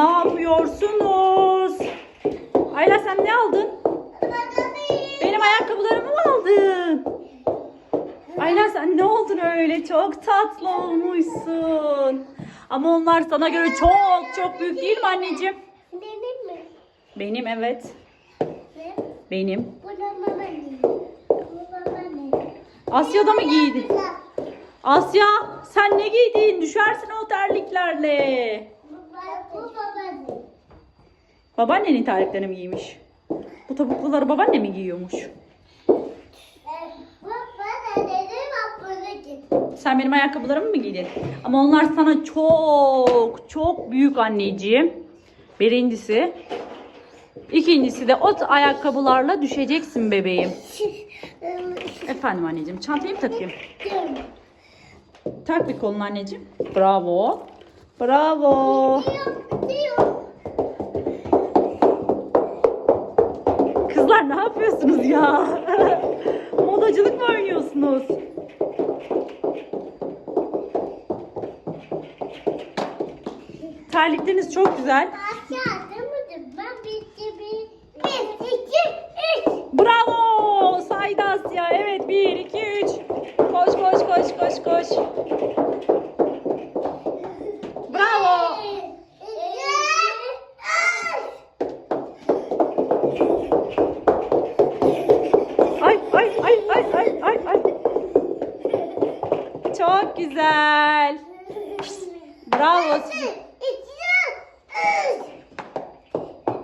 yapıyorsunuz? Ayla sen ne aldın? Benim ayakkabılarımı mı aldın? Ayla sen ne oldun öyle? Çok tatlı olmuşsun. Ama onlar sana göre çok çok büyük değil mi anneciğim? Benim mi? Benim evet. Ne? Benim. Asya'da mı giydin? Asya sen ne giydin? Düşersin o terliklerle. Babaannenin terliklerini mi giymiş? Bu topukluları babaanne mi giyiyormuş? Sen benim ayakkabılarımı mı giydin? Ama onlar sana çok çok büyük anneciğim. Birincisi. İkincisi de o ayakkabılarla düşeceksin bebeğim. Efendim anneciğim çantayı mı takayım? Tak bir kolunu anneciğim. Bravo. Bravo. Kızlar ne yapıyorsunuz ya? Modacılık mı oynuyorsunuz? Terlikleriniz çok güzel. Ben ay ay ay. Çok güzel. Bravo size.